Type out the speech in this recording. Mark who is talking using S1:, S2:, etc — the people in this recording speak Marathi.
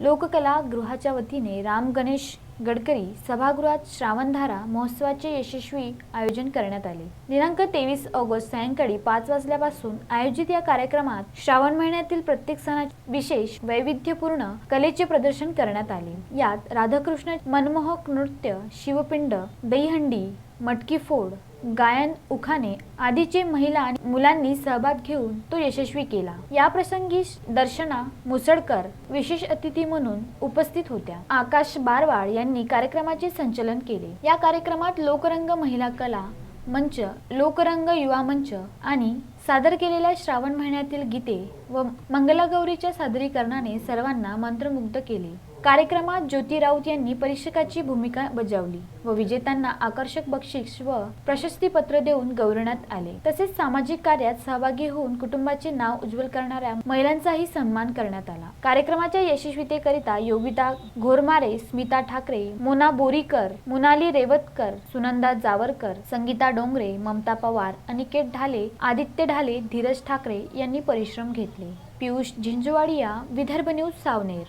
S1: लोककला गृहाच्या वतीने राम गणेश गडकरी सभागृहात श्रावणधारा महोत्सवाचे यशस्वी आयोजन करण्यात आले. दिनांक तेवीस ऑगस्ट सायंकाळी पाच वाजल्यापासून आयोजित या कार्यक्रमात श्रावण महिन्यातील प्रत्येक सणाचे विशेष वैविध्यपूर्ण कलेचे प्रदर्शन करण्यात आले. यात राधाकृष्ण मनमोहक नृत्य शिवपिंड दहीहंडी मटकी फोड गायन उखाणे आदीचे महिला आणि मुलांनी सहभाग घेऊन तो यशस्वी केला. या प्रसंगी दर्शना मुसळकर विशेष अतिथी म्हणून उपस्थित होत्या. आकाश बारवाड यांनी कार्यक्रमाचे संचलन केले. या कार्यक्रमात लोकरंग महिला कला मंच लोकरंग युवा मंच आणि सादर केलेल्या श्रावण महिन्यातील गीते व मंगलागौरीच्या सादरीकरणाने सर्वांना मंत्रमुग्ध केले. कार्यक्रमात ज्योती राऊत यांनी परीक्षकाची भूमिका बजावली व विजेत्यांना आकर्षक बक्षीस व प्रशस्तीपत्र देऊन गौरवण्यात आले. तसेच सामाजिक कार्यात सहभागी होऊन कुटुंबाचे नाव उज्ज्वल करणाऱ्या महिलांचाही सन्मान करण्यात आला. कार्यक्रमाच्या यशस्वीतेकरिता योगिता घोरमारे स्मिता ठाकरे मोना बोरीकर मोनाली रेवतकर सुनंदा जावरकर संगीता डोंगरे ममता पवार अनिकेत ढाले आदित्य ढाले धीरज ठाकरे यांनी परिश्रम घेतले. पियुष झिंजवाडिया विदर्भ न्यूज सावनेर.